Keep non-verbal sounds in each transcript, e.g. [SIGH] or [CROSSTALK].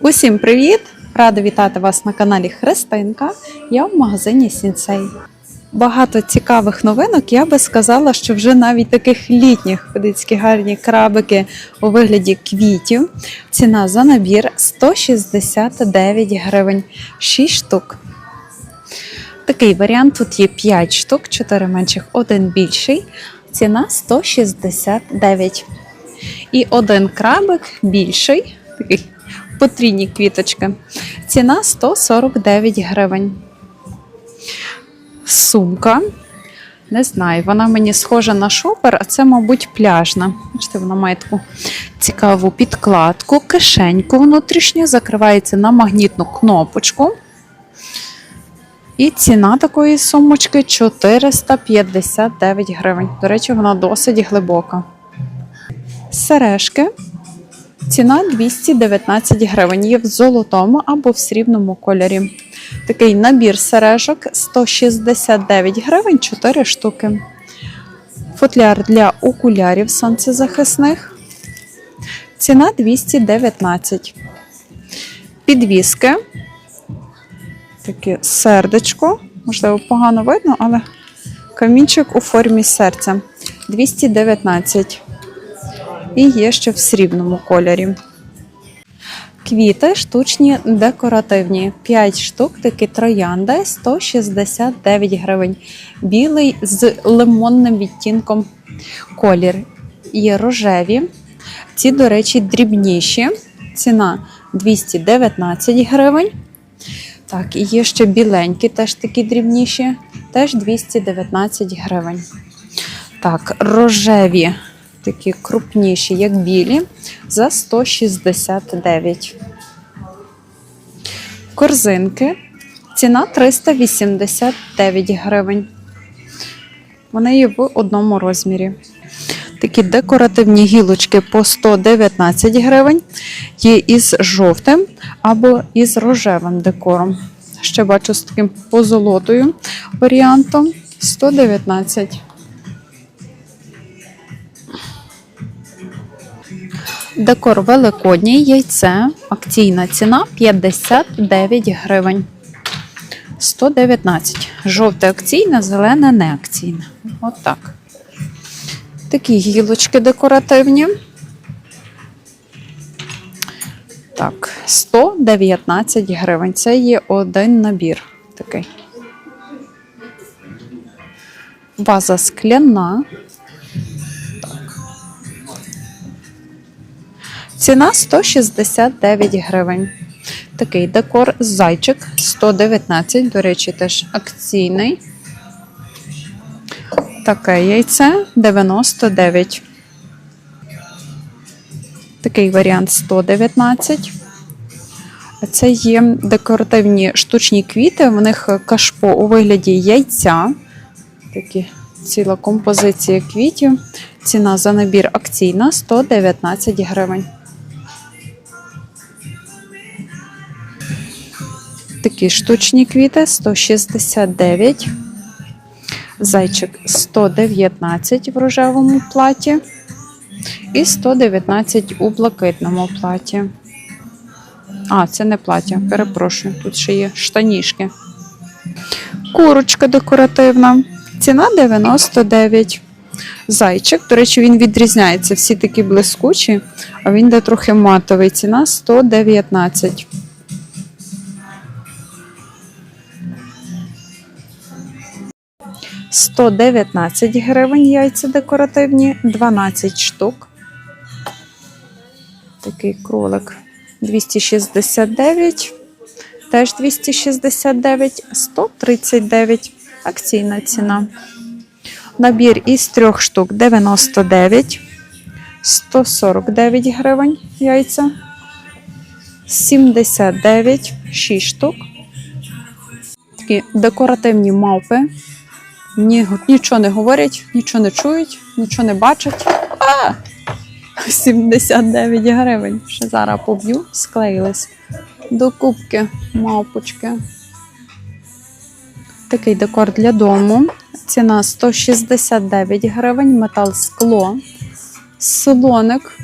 Усім привіт! Рада вітати вас на каналі Христинка. Я в магазині Сінсей. Багато цікавих новинок. Я би сказала, що вже навіть таких літніх подивіться, гарні крабики у вигляді квітів. Ціна за набір 169 гривень, 6 штук. Такий варіант тут є 5 штук, 4 менших, один більший. Ціна 169. І один крабик більший, такий потрійні квіточки. Ціна 149 гривень. Сумка. Не знаю, вона мені схожа на шопер, а це, мабуть, пляжна. Бачите, вона має таку цікаву підкладку, кишеньку внутрішню, закривається на магнітну кнопочку. І ціна такої сумочки 459 гривень. До речі, вона досить глибока. Сережки. Ціна 219 гривень. Є в золотому або в срібному кольорі. Такий набір сережок 169 гривень 4 штуки. Футляр для окулярів сонцезахисних. Ціна 219. Підвіски. Таке сердечко. Можливо, погано видно, але камінчик у формі серця. 219. І є ще в срібному кольорі. Квіти штучні декоративні. 5 штук, такі троянди 169 гривень. Білий з лимонним відтінком колір. Є рожеві. Ці, до речі, дрібніші. Ціна 219 гривень. Так, і є ще біленькі, теж такі дрібніші, теж 219 гривень. Так, рожеві, такі крупніші, як білі, за 169. Корзинки. Ціна 389 гривень. Вони є в одному розмірі. Такі декоративні гілочки по 119 гривень. Є із жовтим або із рожевим декором. Ще бачу з таким позолотою варіантом 119. Декор великодній яйце. Акційна ціна 59 гривень. 119. Жовте акційне, зелене не акційне. Отак. Такі гілочки декоративні. Так, 119 гривень. Це є один набір такий. Ваза скляна. Ціна 169 гривень. Такий декор зайчик 119, до речі, теж акційний. Таке яйце 99. Такий варіант 119. Це є декоративні штучні квіти. В них кашпо у вигляді яйця. Такі ціла композиція квітів. Ціна за набір акційна 119 гривень. Такі штучні квіти 169. Зайчик 119 в рожевому платі і 119 у блакитному платі. А, це не плаття, перепрошую, тут ще є штанішки. Курочка декоративна. Ціна 99. Зайчик, до речі, він відрізняється. Всі такі блискучі, а він де трохи матовий. Ціна 119. – 119 гривень яйця декоративні, 12 штук. Такий кролик 269, теж 269, 139 акційна ціна. Набір із трьох штук 99, 149 гривень яйця, 79, 6 штук. Такі декоративні мавпи. Ні, нічого не говорять, нічого не чують, нічого не бачать. А! 79 гривень. Ще зараз поб'ю, склеїлись. До кубки мавпочки. Такий декор для дому. Ціна 169 гривень, метал скло. Солоник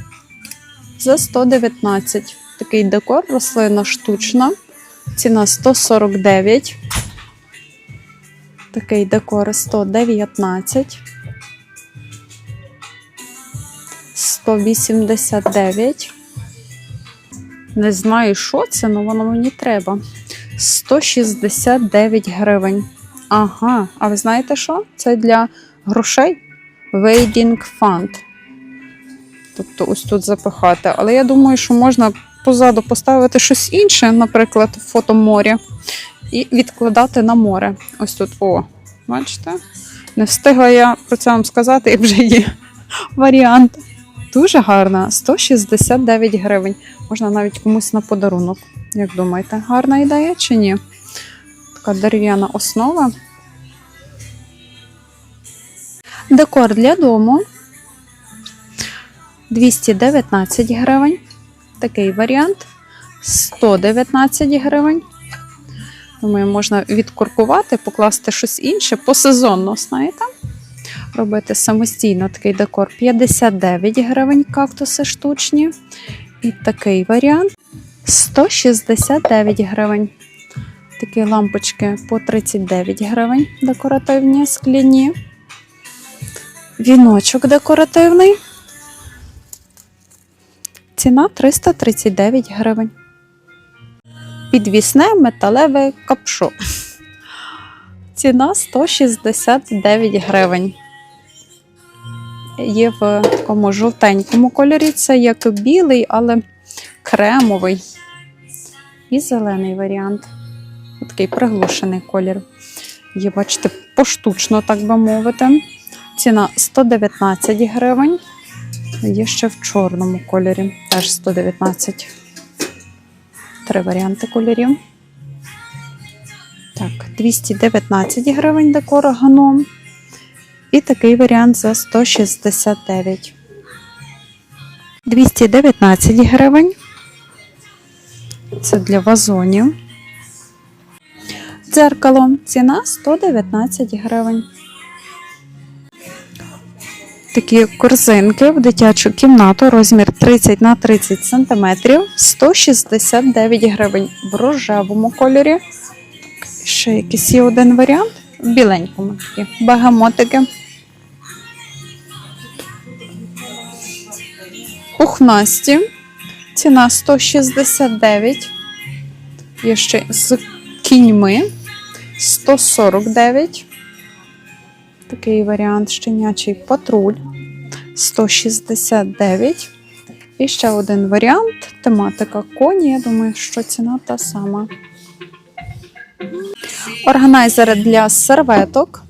за 119. такий декор, рослина штучна. Ціна 149. Такий декор 119. 189. Не знаю, що це, але воно мені треба. 169 гривень. Ага, а ви знаєте що? Це для грошей Waiting Fund. Тобто ось тут запихати. Але я думаю, що можна позаду поставити щось інше, наприклад, фото моря, і відкладати на море. Ось тут, о, бачите? Не встигла я про це вам сказати, як вже є варіант. Дуже гарна, 169 гривень. Можна навіть комусь на подарунок. Як думаєте, гарна ідея чи ні? Така дерев'яна основа. Декор для дому 219 гривень. Такий варіант. 119 гривень. Думаю, можна відкуркувати, покласти щось інше посезонно, знаєте? Робити самостійно такий декор 59 гривень кактуси штучні. І такий варіант 169 гривень. Такі лампочки по 39 гривень декоративні скляні. Віночок декоративний. Ціна 339 гривень. Підвісне металеве капшо. Ціна 169 гривень. Є в такому жовтенькому кольорі. Це як білий, але кремовий. І зелений варіант. Такий приглушений колір. Є, бачите, поштучно, так би мовити. Ціна 119 гривень. Є ще в чорному кольорі, теж 119. Три варіанти кольорів. Так, 219 гривень декор ганом. І такий варіант за 169. 219 гривень. Це для вазонів. Дзеркало. Ціна 119 гривень. Такі корзинки в дитячу кімнату, розмір 30 на 30 см, 169 гривень в рожевому кольорі. Ще якийсь є один варіант в біленькому такі багамотики. Пухнасті. Ціна 169. Є ще з кіньми 149. Такий варіант щенячий патруль 169. І ще один варіант. Тематика коні. Я думаю, що ціна та сама. Органайзер для серветок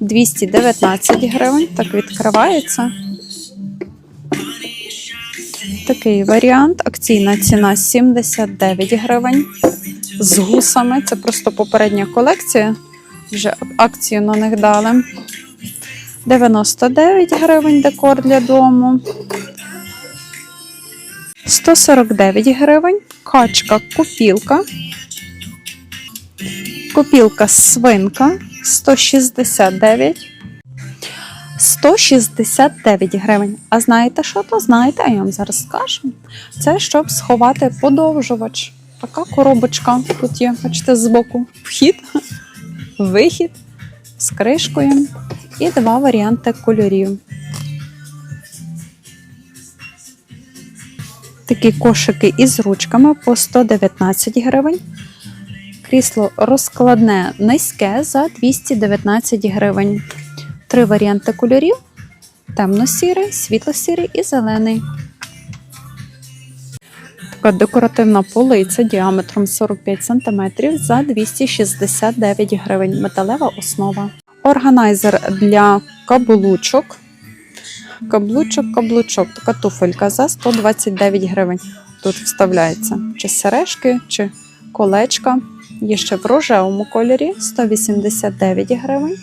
219 гривень. Так відкривається. Такий варіант. Акційна ціна 79 гривень. З гусами. Це просто попередня колекція. Вже акцію на них дали. 99 гривень декор для дому. 149 гривень. Качка купілка. Купілка свинка 169. 169 гривень. А знаєте, що то? Знаєте, я вам зараз скажу. Це щоб сховати подовжувач. Така коробочка тут є, бачите, збоку вхід, вихід з кришкою. І два варіанти кольорів. Такі кошики із ручками по 119 гривень. Крісло розкладне низьке за 219 гривень. Три варіанти кольорів: темно-сірий, світло-сірий і зелений. Така декоративна полиця діаметром 45 см за 269 гривень. Металева основа. Органайзер для каблучок. Каблучок, каблучок. Така туфелька за 129 гривень. Тут вставляється чи сережки, чи колечка. Є ще в рожевому кольорі 189 гривень.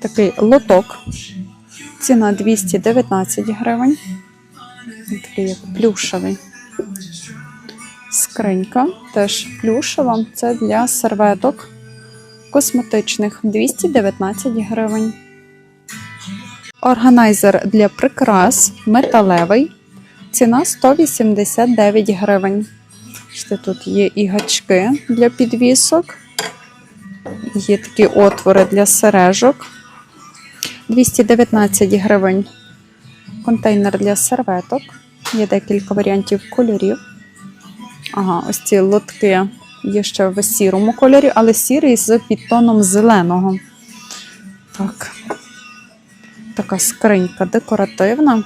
Такий лоток. Ціна 219 гривень. Такий як плюшевий. Скринька теж плюшева. Це для серветок косметичних 219 гривень. Органайзер для прикрас металевий Ціна 189 гривень. Тут є і гачки для підвісок, є такі отвори для сережок. 219 гривень. Контейнер для серветок. Є декілька варіантів кольорів. Ага, ось ці лотки є ще в сірому кольорі, але сірий з підтоном зеленого. Так. Така скринька декоративна.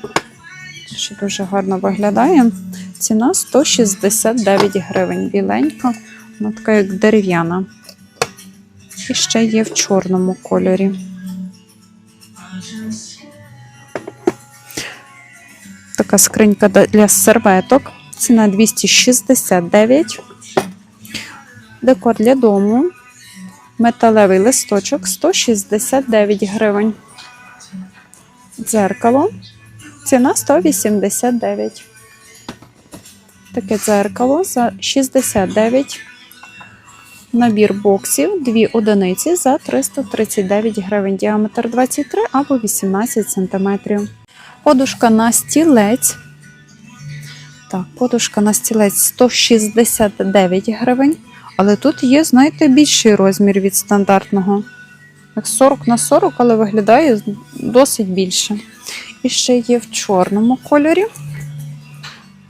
Що дуже гарно виглядає. Ціна 169 гривень. Біленька, вона така як дерев'яна. І ще є в чорному кольорі. Така скринька для серветок. Ціна 269. Декор для дому. Металевий листочок 169 гривень. Дзеркало. Ціна 189. Таке дзеркало за 69. Набір боксів, дві одиниці за 339 гривень. Діаметр 23 або 18 см. Подушка на стілець. Так, подушка на стілець 169 гривень. Але тут є, знаєте, більший розмір від стандартного. Як 40 на 40, але виглядає досить більше. І ще є в чорному кольорі.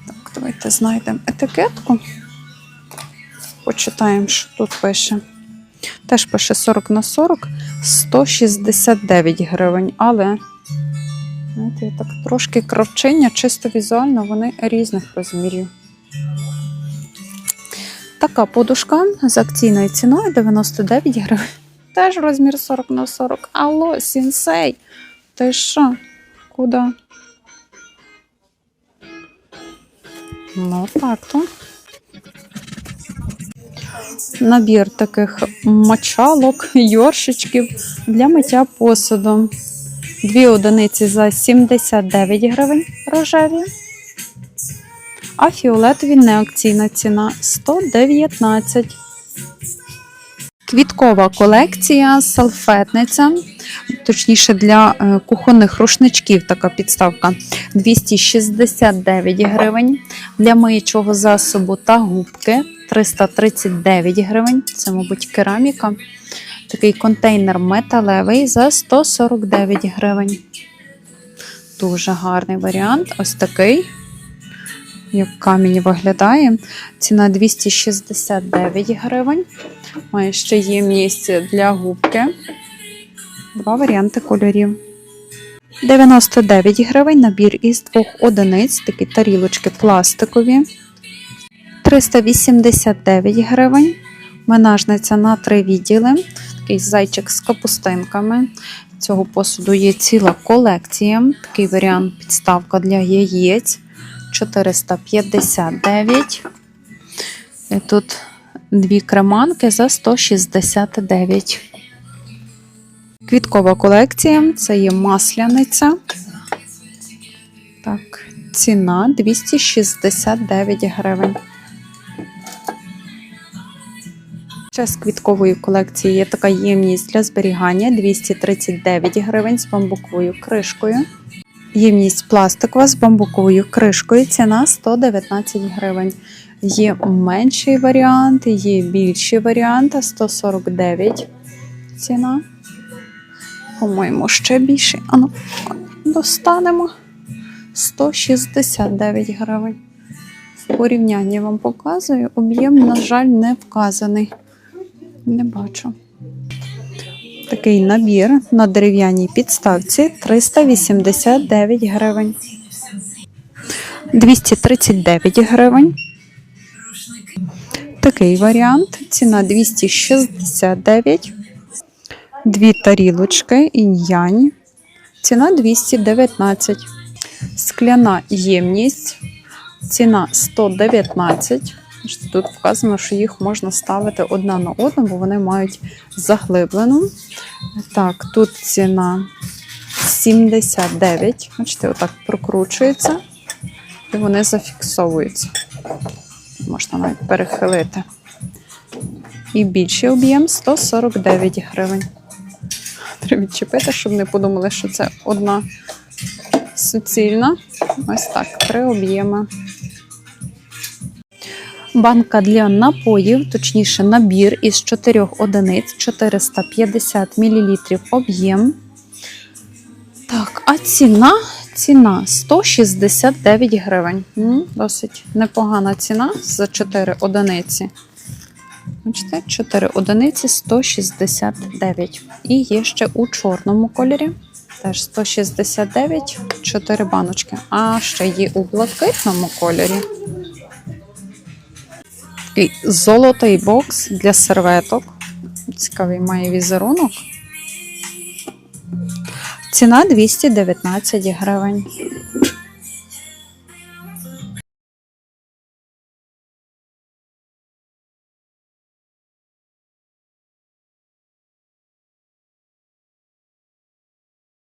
Так, давайте знайдемо етикетку. Почитаємо, що тут пише. Теж пише 40 на 40, 169 гривень. Але, знаєте, так трошки кравчення, чисто візуально, вони різних розмірів. Така подушка з акційною ціною 99 гривень. Теж розмір 40 на 40. Алло, сінсей. Ти що? Куди? Ну, так то. Набір таких мочалок, [LAUGHS] йоршичків для миття посуду. Дві одиниці за 79 гривень рожеві. А фіолетові неакційна ціна 119. Квіткова колекція, салфетниця, точніше для е, кухонних рушничків така підставка 269 гривень. Для миючого засобу та губки 339 гривень. Це, мабуть, кераміка. Такий контейнер металевий за 149 гривень. Дуже гарний варіант. Ось такий. Як камінь виглядає. Ціна 269 гривень. Має ще ємність для губки. Два варіанти кольорів. 99 гривень набір із двох одиниць, такі тарілочки пластикові. 389 гривень. Менажниця на три відділи. Такий зайчик з капустинками. Цього посуду є ціла колекція. Такий варіант підставка для яєць. 459. І тут дві креманки за 169. Квіткова колекція це є масляниця. Так, ціна 269 гривень. Ще квіткової колекції є така ємність для зберігання 239 гривень з бамбуковою кришкою. Ємність пластикова з бамбуковою кришкою. Ціна 119 гривень. Є менший варіант, є більші варіанти 149 ціна. По-моєму, ще більший. Ану, достанемо 169 гривень. В порівнянні вам показую. Об'єм, на жаль, не вказаний. Не бачу. Такий набір на дерев'яній підставці 389 гривень. 239 гривень. Такий варіант. Ціна 269. Дві тарілочки інь-янь. Ціна 219. Скляна ємність. Ціна 119. Тут вказано, що їх можна ставити одна на одну, бо вони мають заглиблену. Так, тут ціна 79. Бачите, отак прокручується, і вони зафіксовуються. Можна навіть перехилити. І більший об'єм 149 гривень. Треба відчепити, щоб не подумали, що це одна суцільна. Ось так, три об'єми. Банка для напоїв, точніше, набір із 4 одиниць, 450 мл об'єм. Так, а ціна? Ціна 169 гривень. Досить непогана ціна за 4 одиниці. Бачите, 4 одиниці 169. І є ще у чорному кольорі. Теж 169, 4 баночки. А ще є у блакитному кольорі. І золотий бокс для серветок. Цікавий має візерунок. Ціна 219 гривень.